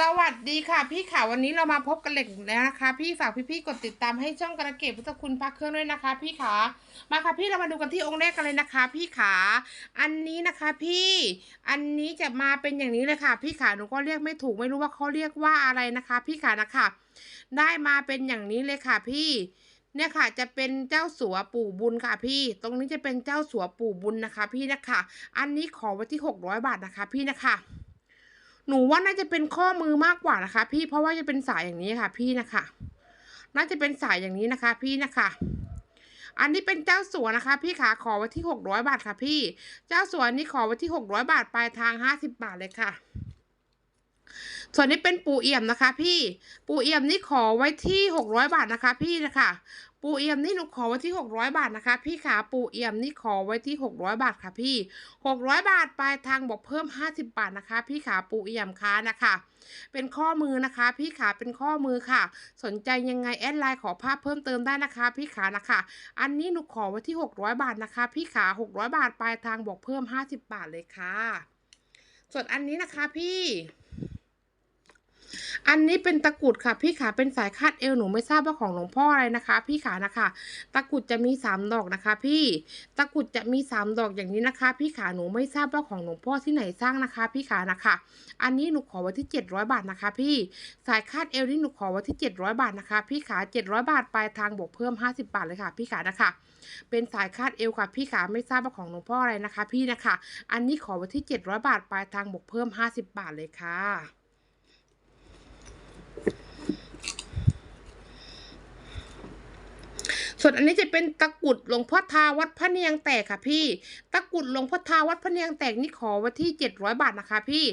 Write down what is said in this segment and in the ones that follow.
สวัสดีค่ะพี่ค่ะวันนี้เรามาพบกันเหล็กอีกแล้วนะคะ พี่ฝากพี่ๆกดติดตามให้ช่องกระเก็บพุทธคุณพระเครื่องด้วยนะคะ พี่ขามาค่ะพี่เรามาดูกันที่องค์แรกกันเลยนะคะ พี่ขาอันนี้นะคะพี่อันนี้จะมาเป็นอย่างนี้เลยค่ะ พี่ขาหนูก็เรียกไม่ถูกไม่รู้ว่าเขาเรียกว่าอะไรนะคะ พี่ขานะคะได้มาเป็นอย่างนี้เลยค่ะ พี่เนี่ยค่ะจะเป็นเจ้าสัวปู่บุญค่ะพี่ ตรงนี้จะเป็นเจ้าสัวปู่บุญนะคะ พี่นะคะ อันนี้ขอไว้ที่หกร้อยบาทนะคะ พี่นะคะ หนูว่าน่าจะเป็นข้อมือมากกว่านะคะ พี่เพราะว่าจะเป็นสายอย่างนี้ค่ะ พี่นะคะ น่าจะเป็นสายอย่างนี้นะคะ พี่นะคะ อันนี้เป็นเจ้าสัวนะคะ พี่ขาขอไว้ที่หกร้อยบาทค่ะ พี่ เจ้าสัวนี้ขอไว้ที่หกร้อยบาทปลายทางห้าสิบบาทเลยค่ะ ส่วนนี้เป็นปูเอี่ยมนะคะ พี่ปูเอี่ยมนี่ขอไว้ที่หกร้อยบาทนะคะ พี่นะคะปูเอี่ยมนี่หนูขอไว้ที่หกร้อยบาทนะคะ พี่ขาปูเอี่ยมนี่ขอไว้ที่หกร้อยบาทค่ะพี่หกร้อยบาทปลายทางบอกเพิ่มห้าสิบบาทนะคะ พี่ขาปูเอี่ยมค้านะคะ เป็นข้อมือนะคะ พี่ขาเป็นข้อมือค่ะ สนใจยังไงแอดไลน์ขอภาพเพิ่มเติมได้นะคะ พี่ขานะคะ อันนี้หนูขอไว้ที่หกร้อยบาทนะคะ พี่ขาหกร้อยบาทปลายทางบอกเพิ่มห้าสิบบาทเลยค่ะ ส่วนอันนี้นะคะพี่ อันนี้เป็นตะกรุดค่ะ พี่ขาเป็นสายคาดเอวหนูไม่ทราบว่าของหลวงพ่ออะไรนะคะ พี่ขานะคะตะกรุดจะมีสามดอกนะคะ พี่ตะกรุดจะมีสามดอกอย่างนี้นะคะ พี่ขาหนูไม่ทราบว่าของหลวงพ่อที่ไหนสร้างนะคะ พี่ขานะคะ อันนี้หนูขอไว้ที่เจ็ดร้อยบาทนะคะ พี่สายคาดเอวนี่หนูขอไว้ที่เจ็ดร้อยบาทนะคะ พี่ขาเจ็ดร้อยบาทปลายทางบวกเพิ่มห้าสิบบาทเลยค่ะ พี่ขานะคะเป็นสายคาดเอวค่ะ พี่ขาไม่ทราบว่าของหลวงพ่ออะไรนะคะ พี่นะคะ อันนี้ขอไว้ที่เจ็ดร้อยบาทปลายทางบวกเพิ่มห้าสิบบาทเลยค่ะ ส่วนอันนี้จะเป็นตะกุดหลวงพ่อทาวัดพระเนียงแตกค่ะ พี่ ตะกุดหลวงพ่อทาวัดพระเนียงแตกนี่ขอไว้ที่เจ็ดร้อยบาทนะคะ พี่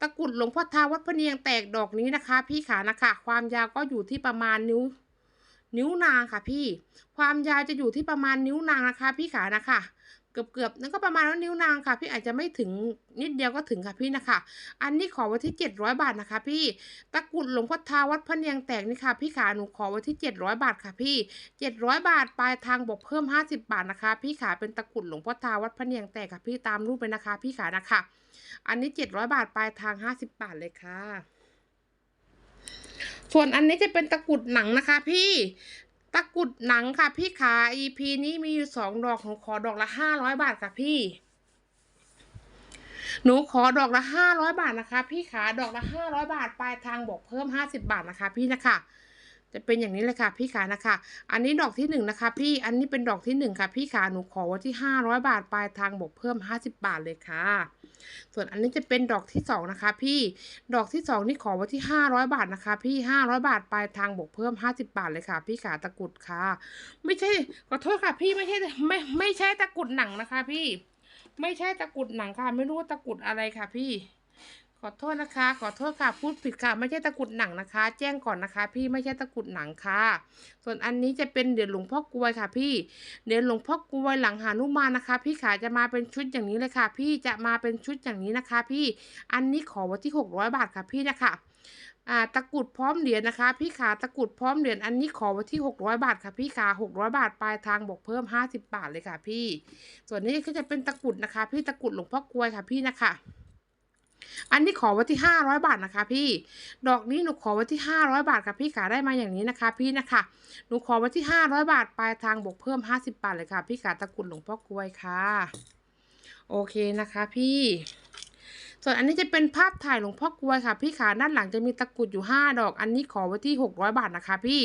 ตะกุดหลวงพ่อทาวัดพระเนียงแตกดอกนี้นะคะ พี่ขานะคะ ความยาวก็อยู่ที่ประมาณนิ้ว นิ้วนางค่ะ พี่ ความยาวจะอยู่ที่ประมาณนิ้วนางนะคะ พี่ขานะคะ เกือบเกือบๆนั่นก็ประมาณว่านิ้วนางค่ะ พี่อาจจะไม่ถึงนิดเดียวก็ถึงค่ะพี่นะคะ อันนี้ขอไว้ที่เจ็ดร้อยบาทนะคะ พี่ตะกรุดหลวงพ่อทาวัดพระเนียงแตกนี่ค่ะ พี่ขาหนูขอไว้ที่เจ็ดร้อยบาทค่ะพี่เจ็ดร้อยบาทปลายทางบอกเพิ่มห้าสิบบาทนะคะ พี่ขาเป็นตะกรุดหลวงพ่อทาวัดพระเนียงแตกค่ะพี่ตามรูปเลยนะคะ พี่ขานะคะ อันนี้เจ็ดร้อยบาทปลายทางห้าสิบบาทเลยค่ะส่วนอันนี้จะเป็นตะกรุดหนังนะคะ พี่ ตะกุดหนังค่ะพี่ขา EP นี้มีอยู่สองดอกของขอดอกละห้าร้อยบาทค่ะพี่ หนูขอดอกละห้าร้อยบาทนะคะ พี่ขาดอกละห้าร้อยบาทปลายทางบอกเพิ่มห้าสิบาทนะคะ พี่นะคะจะเป็นอย่างนี้เลยค่ะพี่ขานะคะ อันนี้ดอกที่หนึ่งนะคะ พี่ อันนี้เป็นดอกที่หนึ่งค่ะ พี่ขาหนูขอไว้ที่ห้าร้อยบาทปลายทางบอกเพิ่มห้าสิบาทเลยค่ะ ส่วนอันนี้จะเป็นดอกที่สองนะคะ พี่ดอกที่สองนี่ขอไว้ที่ห้าร้อยบาทนะคะ พี่ห้าร้อยบาทปลายทางบวกเพิ่มห้าสิบาทเลยค่ะ พี่ขาตะกุดค่ะ ไม่ใช่ขอโทษค่ะ พี่ไม่ใช่ไม่ไม่ใช่ตะกุดหนังนะคะ พี่ ไม่ใช่ตะกุดหนังค่ะ ไม่รู้ตะกุดอะไรค่ะ พี่ ขอโทษนะคะ ขอโทษค่ะ พูดผิดค่ะ ไม่ใช่ตะกุดหนังนะคะ แจ้งก่อนนะคะ พี่ไม่ใช่ตะกุดหนังค่ะ ส่วนอันนี้จะเป็นเหรียญหลวงพ่อกลวยค่ะ พี่เหรียญหลวงพ่อกลวยหลังหานุมานนะคะ พี่ขาจะมาเป็นชุดอย่างนี้เลยค่ะ พี่จะมาเป็นชุดอย่างนี้นะคะ พี่ อันนี้ขอไว้ที่หกร้อยบาทค่ะพี่นะคะอ่าตะกุดพร้อมเหรียญนะคะ พี่ขาตะกุดพร้อมเหรียญอันนี้ขอไว้ที่หกร้อยบาทค่ะ พี่ขาหกร้อยบาทปลายทางบอกเพิ่มห้าสิบบาทเลยค่ะ พี่ ส่วนนี้ก็จะเป็นตะกุดนะคะ พี่ตะกุดหลวงพ่อกลวยค่ะพี่นะคะ อันนี้ขอไว้ที่ห้าร้อยบาทนะคะ พี่ ดอกนี้หนูขอไว้ที่ห้าร้อยบาทค่ะพี่ขาได้มาอย่างนี้นะคะ พี่นะคะหนูขอไว้ที่ห้าร้อยบาทปลายทางบวกเพิ่มห้าสิบาทเลยค่ะ พี่ขาตะกุดหลวงพ่อกลวยค่ะ โอเคนะคะ พี่ ส่วนอันนี้จะเป็นภาพถ่ายหลวงพ่อกลวยค่ะ พี่ขาด้านหลังจะมีตะกรุดอยู่ห้าดอก อันนี้ขอไว้ที่หกร้อยบาทนะคะ พี่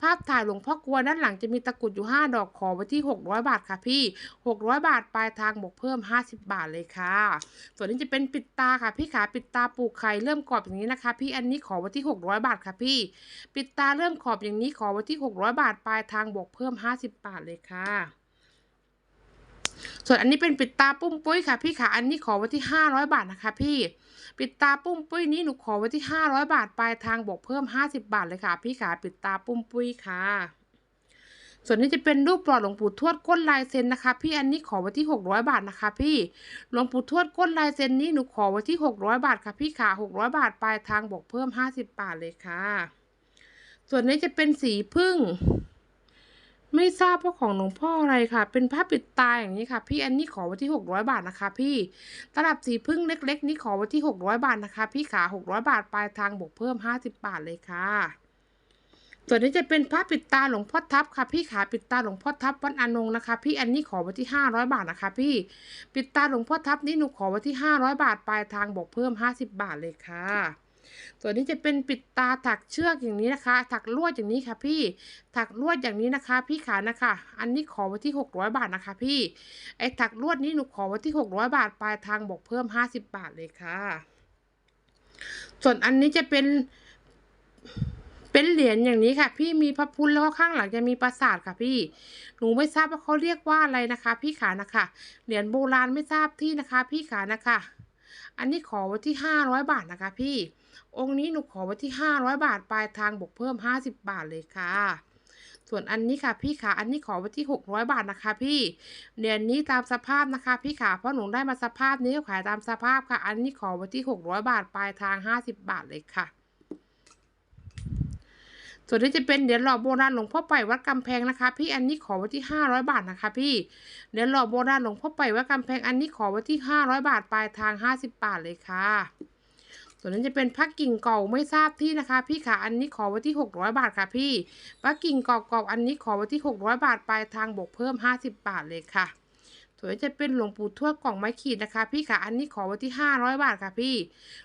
ภาพถ่ายหลวงพ่อกลวยด้านหลังจะมีตะกรุดอยู่ห้าดอกขอไว้ที่หกร้อยบาทค่ะ พี่หกร้อยบาทปลายทางบวกเพิ่มห้าสิบบาทเลยค่ะ ส่วนนี้จะเป็นปิดตาค่ะ พี่ขาปิดตาปลูกไข่เริ่มกรอบอย่างนี้นะคะ พี่อันนี้ขอไว้ที่หกร้อยบาทค่ะ พี่ ปิดตาเริ่มขอบอย่างนี้ขอไว้ที่หกร้อยบาทปลายทางบวกเพิ่มห้าสิบบาทเลยค่ะ ส่วนอันนี้เป็นปิดตาปุ้มปุ้ยค่ะพี่ขาอันนี้ขอไว้ที่ห้าร้อยบาทนะคะพี่ ปิดตาปุ้มปุ้ยนี้หนูขอไว้ที่ห้าร้อยบาทปลายทางบวกเพิ่มห้าสิบบาทเลยค่ะ พี่ขาปิดตาปุ้มปุ้ยค่ะส่วนนี้จะเป็นรูปปลอดหลวงปู่ทวดก้นลายเซ็นนะคะ พี่อันนี้ขอไว้ที่หกร้อยบาทนะคะ พี่หลวงปู่ทวดก้นลายเซ็นนี้หนูขอไว้ที่หกร้อยบาทค่ะ พี่ขาหกร้อยบาทปลายทางบวกเพิ่มห้าสิบบาทเลยค่ะ ส่วนนี้จะเป็นสีพึ่ง ไม่ทราบว่าของหลวงพ่ออะไรค่ะ เป็นผ้าปิดตาอย่างนี้ค่ะ พี่อันนี้ขอไว้ที่หกร้อยบาทนะคะ พี่ตลับสีพึ่งเล็ก ๆ นี่ขอไว้ที่หกร้อยบาทนะคะ พี่ขาหกร้อยบาทปลายทางบวกเพิ่มห้าสิบบาทเลยค่ะ ส่วนนี้จะเป็นผ้าปิดตาหลวงพ่อทับค่ะ พี่ขาปิดตาหลวงพ่อทับวัดอานงนะคะ พี่อันนี้ขอไว้ที่ห้าร้อยบาทนะคะ พี่ปิดตาหลวงพ่อทับนี่หนูขอไว้ที่ห้าร้อยบาทปลายทางบวกเพิ่มห้าสิบบาทเลยค่ะ ส่วนนี้จะเป็นปิดตาถักเชือกอย่างนี้นะคะ ถักลวดอย่างนี้ค่ะพี่ ถักลวดอย่างนี้นะคะ พี่ขานะคะ อันนี้ขอไว้ที่หกร้อยบาทนะคะ พี่ ไอ้ถักลวดนี้หนูขอไว้ที่หกร้อยบาทปลายทางบอกเพิ่มห้าสิบบาทเลยค่ะ ส่วนอันนี้จะเป็นเป็นเหรียญอย่างนี้ค่ะ พี่มีพระพุทธแล้วก็ข้างหลังจะมีปราสาทค่ะพี่ หนูไม่ทราบว่าเขาเรียกว่าอะไรนะคะ พี่ขานะคะ เหรียญโบราณไม่ทราบที่นะคะ พี่ขานะคะ อันนี้ขอไว้ที่ห้าร้อยบาทนะคะพี่ องค์นี้หนูขอไว้ที่ห้าร้อยบาท ปลายทางบวกเพิ่มห้าสิบบาทเลยค่ะ ส่วนอันนี้ค่ะพี่ขาอันนี้ขอไว้ที่หกร้อยบาทนะคะ พี่เหรียนี้ตามสภาพนะคะ พี่ขาเพราะหนูได้มาสภาพนี้ก็ขายตามสภาพค่ะ อันนี้ขอไว้ที่หกร้อยบาท ปลายทางห้าสิบบาทเลยค่ะ ส่วนนี้จะเป็นเหรียญหล่อโบราณหลวงพ่อไปวัดกำแพงนะคะ พี่อันนี้ขอไว้ที่ห้าร้อยบาทนะคะ พี่เหรียญหล่อโบราณหลวงพ่อไปวัดกำแพงอันนี้ขอไว้ที่ห้าร้อยบาทปลายทางห้าสิบบาทเลยค่ะส่วนนั้นจะเป็นพักกิ่งเก่าไม่ทราบที่นะคะ พี่ค่ะอันนี้ขอไว้ที่หกร้อยบาทค่ะพี่พักกิ่งเก่าๆอันนี้ขอไว้ที่หกร้อยบาทปลายทางบวกเพิ่มห้าสิบบาทเลยค่ะ สวยจะเป็นหลวงปู่ทวดกล่องไม้ขีดนะคะ พี่ค่ะอันนี้ขอไว้ที่ห้าร้อยบาทค่ะพี่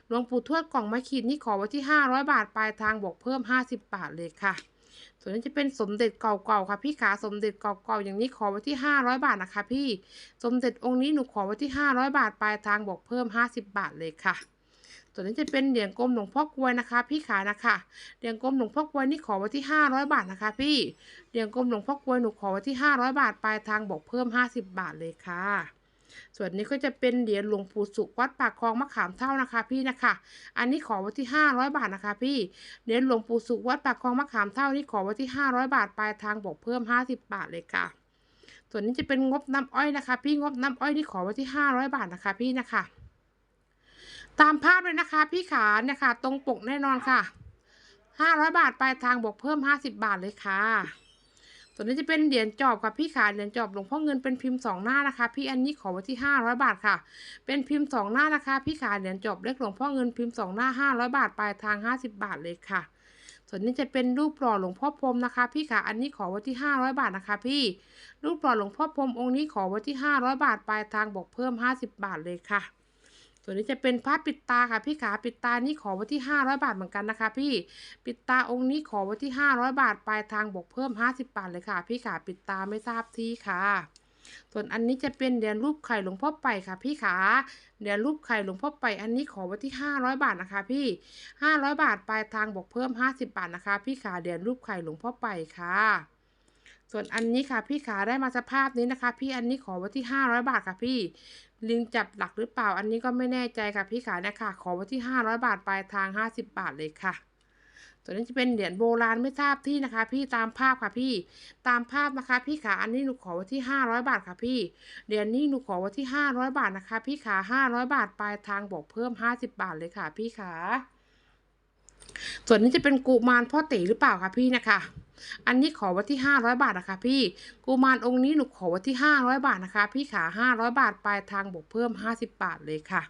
หลวงปู่ทวดกล่องไม้ขีดนี่ขอไว้ที่ห้าร้อยบาทปลายทางบวกเพิ่มห้าสิบบาทเลยค่ะ ส่วนนี้จะเป็นสมเด็จเก่าๆค่ะพี่ขาสมเด็จเก่าๆอย่างนี้ขอไว้ที่ห้าร้อยบาทนะคะ พี่สมเด็จองค์นี้หนูขอไว้ที่ห้าร้อยบาทปลายทางบวกเพิ่มห้าสิบบาทเลยค่ะ ส่วนนี้จะเป็นเหรียญกลมหลวงพ่อกวยนะคะ พี่ขานะคะเหรียญกลมหลวงพ่อกวยนี่ขอไว้ที่ห้าร้อยบาทนะคะ พี่เหรียญกลมหลวงพ่อกวยหนูขอไว้ที่ห้าร้อยบาทปลายทางบวกเพิ่มห้าสิบบาทเลยค่ะส่วนนี้ก็จะเป็นเหรียญหลวงปู่สุขวัดปากคลองมะขามเท่านะคะ พี่นะคะ อันนี้ขอไว้ที่ห้าร้อยบาทนะคะ พี่ เหรียญหลวงปู่สุขวัดปากคลองมะขามเท่านี่ขอไว้ที่ห้าร้อยบาทปลายทางบวกเพิ่มห้าสิบบาทเลยค่ะ ส่วนนี้จะเป็นงบน้ำอ้อยนะคะ พี่งบน้ำอ้อยนี่ขอไว้ที่ห้าร้อยบาทนะคะ พี่นะคะ ตามภาพเลยนะคะ พี่ขาเนี่ยค่ะ ตรงปกแน่นอนค่ะห้าร้อยบาทปลายทางบวกเพิ่มห้าสิบบาทเลยค่ะ ส่วนนี้จะเป็นเหรียญจอบค่ะพี่ขาเหรียญจอบหลวงพ่อเงินเป็นพิมพ์สองหน้านะคะ พี่อันนี้ขอไว้ที่ห้าร้อยบาทค่ะ เป็นพิมพ์สองหน้านะคะ พี่ขาเหรียญจอบเล็กหลวงพ่อเงินพิมพ์สองหน้าห้าร้อยบาทปลายทางห้าสิบบาทเลยค่ะ ส่วนนี้จะเป็นรูปหล่อหลวงพ่อพรมนะคะ พี่ขาอันนี้ขอไว้ที่ห้าร้อยบาทนะคะ พี่ รูปหล่อหลวงพ่อพรมองค์นี้ขอไว้ที่ห้าร้อยบาทปลายทางบอกเพิ่มห้าสิบบาทเลยค่ะ ส่วนนี้จะเป็นผ้าปิดตาค่ะพี่ขาปิดตานี่ขอไว้ที่ห้าร้อยบาทเหมือนกันนะคะ พี่ปิดตาองค์นี้ขอไว้ที่ห้าร้อยบาทปลายทางบวกเพิ่มห้าสิบบาทเลยค่ะ พี่ขาปิดตาไม่ทราบที่ค่ะ ส่วนอันนี้จะเป็นเหรียญรูปไข่หลวงพ่อไปค่ะ พี่ขาเหรียญรูปไข่หลวงพ่อไปอันนี้ขอไว้ที่ห้าร้อยบาทนะคะ พี่ห้าร้อยบาทปลายทางบวกเพิ่มห้าสิบบาทนะคะ พี่ขาเหรียญรูปไข่หลวงพ่อไปค่ะ ส่วนอันนี้ค่ะพี่ขาได้มาสภาพนี้นะคะ พี่อันนี้ขอไว้ที่ห้าร้อยบาทค่ะพี่ ลิงจับหลักหรือเปล่าอันนี้ก็ไม่แน่ใจค่ะพี่ขานี่ยค่ะขอไว้ที่ห้าร้อยบาทปลายทางห้าสิบบาทเลยค่ะส่วนนี้จะเป็นเหรียญโบราณไม่ทราบที่นะคะ พี่ตามภาพค่ะพี่ ตามภาพนะคะ พี่ขาอันนี้หนูขอไว้ที่ห้าร้อยบาทค่ะพี่เหรียญนี้หนูขอไว้ที่ห้าร้อยบาทนะคะ พี่ขาห้าร้อยบาทปลายทางบอกเพิ่มห้าสิบบาทเลยค่ะ พี่ขาส่วนนี้จะเป็นกุมารพ่อตีหรือเปล่าคะพี่นะคะ อันนี้ขอไว้ที่ห้าร้อยบาทนะคะพี่ กุมารองค์นี้หนูขอไว้ที่ห้าร้อยบาทนะคะ พี่ขาห้าร้อยบาทปลายทางบวกเพิ่มห้าสิบบาทเลยค่ะ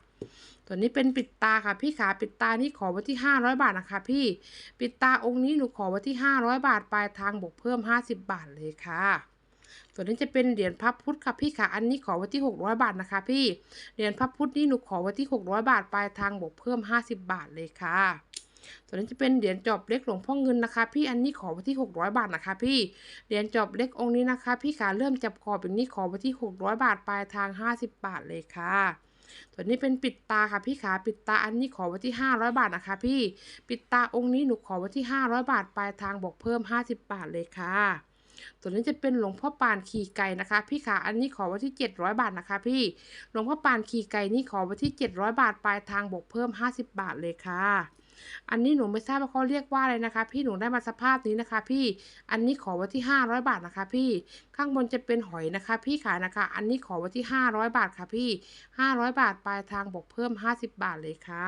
ตัวนี้เป็นปิดตาค่ะพี่ขาปิดตานี่ขอไว้ที่ห้าร้อยบาทนะคะ พี่ ปิดตาองค์นี้หนูขอไว้ที่ห้าร้อยบาทปลายทางบวกเพิ่มห้าสิบบาทเลยค่ะส่วนนี้จะเป็นเหรียญพระพุทธค่ะพี่ขาอันนี้ขอไว้ที่หกร้อยบาทนะคะ พี่เหรียญพระพุทธนี่หนูขอไว้ที่หกร้อยบาทปลายทางบวกเพิ่มห้าสิบบาทเลยค่ะ ส่วนนี้จะเป็นเหรียญจอบเล็กหลวงพ่อเงินนะคะ พี่อันนี้ขอไว้ที่หกร้อยบาทนะคะ พี่เหรียญจอบเล็กองค์นี้นะคะ พี่ขาเริ่มจับขอบอย่างนี้ขอไว้ที่หกร้อยบาทปลายทางห้าสิบบาทเลยค่ะส่วนนี้เป็นปิดตาค่ะพี่ขาปิดตาอันนี้ขอไว้ที่ห้าร้อยบาทนะคะ พี่ปิดตาองค์นี้หนูขอไว้ที่ห้าร้อยบาทปลายทางบอกเพิ่มห้าสิบบาทเลยค่ะส่วนี้จะเป็นหลวงพ่อปานขี่ไก่นะคะ พี่ขาอันนี้ขอไว้ที่เจ็ดร้อยบาทนะคะ พี่หลวงพ่อปานขี่ไก่นี่ขอไว้ที่เจ็ดร้อยบาทปลายทางบอกเพิ่มห้าสิบบาทเลยค่ะ อันนี้หนูไม่ทราบว่าเขาเรียกว่าอะไรนะคะ พี่หนูได้มาสภาพนี้นะคะ พี่อันนี้ขอไว้ที่ห้าร้อยบาทนะคะ พี่ข้างบนจะเป็นหอยนะคะ พี่ขายนะคะ อันนี้ขอไว้ที่ห้าร้อยบาทค่ะพี่ห้าร้อยบาทปลายทางบอกเพิ่มห้าสิบบาทเลยค่ะ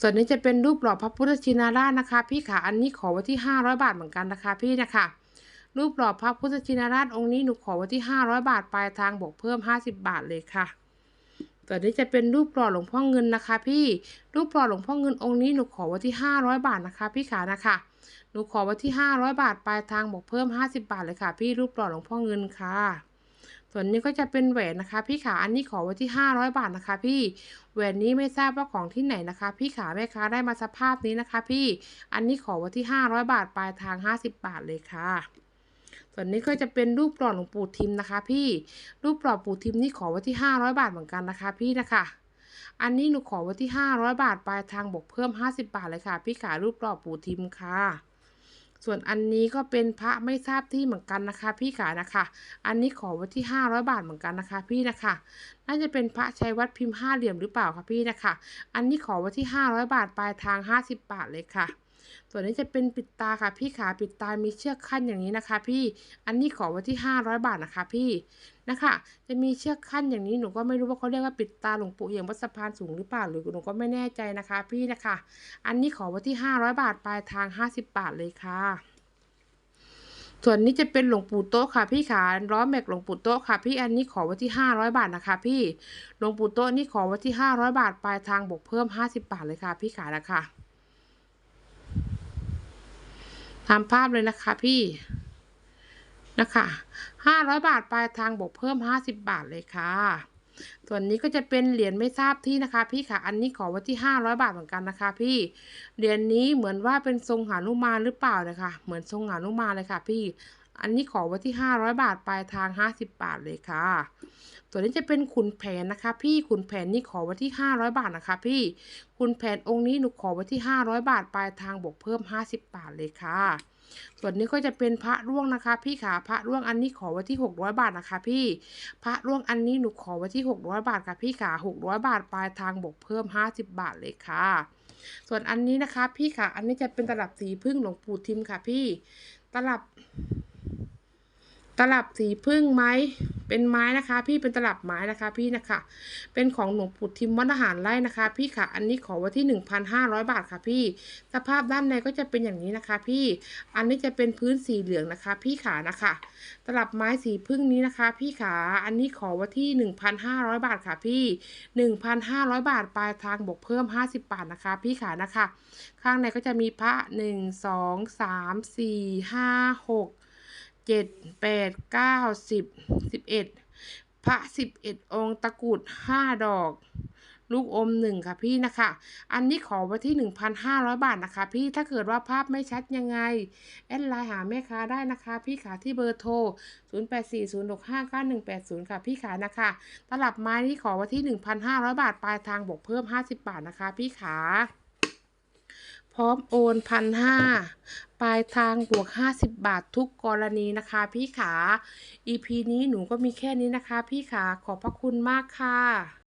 ส่วนนี้จะเป็นรูปหล่อพระพุทธชินราชนะคะ พี่ขาอันนี้ขอไว้ที่ห้าร้อยบาทเหมือนกันนะคะพี่นะคะรูปหล่อพระพุทธชินราชองค์นี้หนูขอไว้ที่ 500 บาทปลายทางบวกเพิ่ม 50 บาทเลยค่ะ ตัวนี้จะเป็นรูปหล่อหลวงพ่อเงินนะคะ พี่รูปหล่อหลวงพ่อเงินองค์นี้หนูขอไว้ที่ 500 บาทนะคะ พี่ขานะคะหนูขอไว้ที่ 500 บาทปลายทางบวกเพิ่ม 50 บาทเลยค่ะ พี่รูปหล่อหลวงพ่อเงินค่ะ ส่วนนี้ก็จะเป็นแหวนนะคะ พี่ขาอันนี้ขอไว้ที่ 500 บาทนะคะ พี่แหวนนี้ไม่ทราบว่าของที่ไหนนะคะ พี่ขาแม่ค้าได้มาสภาพนี้นะคะ พี่อันนี้ขอไว้ที่ 500 บาทปลายทาง 50 บาทเลยค่ะ ส่วนนี้ก็จะเป็นรูปหล่อหลวงปู่ทิมนะคะ พี่รูปหล่อปู่ทิมนี่ขอไว้ที่ 500 บาทเหมือนกันนะคะ พี่นะคะอันนี้หนูขอไว้ที่ 500 บาทปลายทางบวกเพิ่ม 50 บาทเลยค่ะ พี่ขารูปหล่อปู่ทิมค่ะ ส่วนอันนี้ก็เป็นพระไม่ทราบที่เหมือนกันนะคะ พี่ขานะคะ อันนี้ขอไว้ที่ 500 บาทเหมือนกันนะคะ พี่นะคะน่าจะเป็นพระชัยวัดพิมพ์ห้าเหลี่ยมหรือเปล่าคะพี่นะคะ อันนี้ขอไว้ที่ 500 บาทปลายทาง 50 บาทเลยค่ะ ส่วนนี้จะเป็นปิดตาค่ะพี่ขาปิดตามีเชือกขั้นอย่างนี้นะคะ พี่อันนี้ขอไว้ที่ 500 บาทนะคะ พี่นะคะ จะมีเชือกขั้นอย่างนี้หนูก็ไม่รู้ว่าเขาเรียกว่าปิดตาหลวงปู่เอี่ยมวัดสะพานสูงหรือเปล่าหรือหนูก็ไม่แน่ใจนะคะ พี่นะคะ อันนี้ขอไว้ที่ 500 บาทปลายทาง 50 บาทเลยค่ะส่วนนี้จะเป็นหลวงปู่โต๊ะค่ะพี่ขาล้อแม็กหลวงปู่โต๊ะค่ะ พี่อันนี้ขอไว้ที่ 500 บาทนะคะ พี่หลวงปู่โต๊ะนี่ขอไว้ที่ 500 บาทปลายทางบวกเพิ่ม 50 บาทเลยค่ะ พี่ขานะคะ ตามภาพเลยนะคะพี่นะคะห้าร้อยบาทปลายทางบวกเพิ่มห้าสิบาทเลยค่ะ ส่วนนี้ก็จะเป็นเหรียญไม่ทราบที่นะคะ พี่ค่ะ อันนี้ขอไว้ที่ห้าร้อยบาทเหมือนกันนะคะ พี่ เหรียญนี้เหมือนว่าเป็นทรงหานุมานหรือเปล่าเลยค่ะ เหมือนทรงหานุมานเลยค่ะ พี่ อันนี้ขอไว้ที่ 500 บาทปลายทาง 50 บาทเลยค่ะ ตัวนี้จะเป็นขุนแผนนะคะ พี่ขุนแผนนี่ขอไว้ที่ 500 บาทนะคะ พี่ขุนแผนองค์นี้หนูขอไว้ที่ 500 บาทปลายทางบวกเพิ่ม 50 บาทเลยค่ะ ส่วนนี้ก็จะเป็นพระร่วงนะคะ พี่ขาพระร่วงอันนี้ขอไว้ที่ 600 บาทนะคะ พี่ พระร่วงอันนี้หนูขอไว้ที่ 600 บาทค่ะพี่ขา600 บาทปลายทางบวกเพิ่ม 50 บาทเลยค่ะส่วนอันนี้นะคะ พี่ค่ะ อันนี้จะเป็นตลับสีพึ่งหลวงปู่ทิมค่ะ พี่ ตลับ ตลับสีพึ่งไม้เป็นไม้นะคะ พี่เป็นตลับไม้นะคะ พี่นะคะ เป็นของหลวงปู่ทิมวัดอาหารไร่นะคะ พี่ค่ะ อันนี้ขอไว้ที่หนึ่งพันห้าร้อยบาทค่ะ พี่ สภาพด้านในก็จะเป็นอย่างนี้นะคะ พี่ อันนี้จะเป็นพื้นสีเหลืองนะคะ พี่ขานะคะ ตลับไม้สีพึ่งนี้นะคะ พี่ขา อันนี้ขอไว้ที่หนึ่งพันห้าร้อยบาทค่ะ พี่หนึ่งพันห้าร้อยบาทปลายทางบวกเพิ่มห้าสิบบาทนะคะ พี่ขานะคะ ข้างในก็จะมีพระหนึ่งสองสามสี่ห้าหก เจ็ดแปดเก้าสิบสิบเอ็ดพระสิบเอ็ดองค์ตะกรุดห้าดอก ลูกอมหนึ่งค่ะพี่นะคะ อันนี้ขอไว้ที่หนึ่งพันห้าร้อยบาทนะคะ พี่ถ้าเกิดว่าภาพไม่ชัดยังไง แอดไลน์หาแม่ค้าได้นะคะ พี่ขาที่เบอร์โทร0 8 4 0 6 5 9 1 8 0ค่ะพี่ขานะคะ ตลับไม้นี่ขอไว้ที่1,500บาทปลายทางบวกเพิ่ม50บาทนะคะ พี่ขา พร้อมโอนพันห้าปลายทางบวก 50 บาททุกกรณีนะคะ พี่ขา EP นี้หนูก็มีแค่นี้นะคะ พี่ขาขอบพระคุณมากค่ะ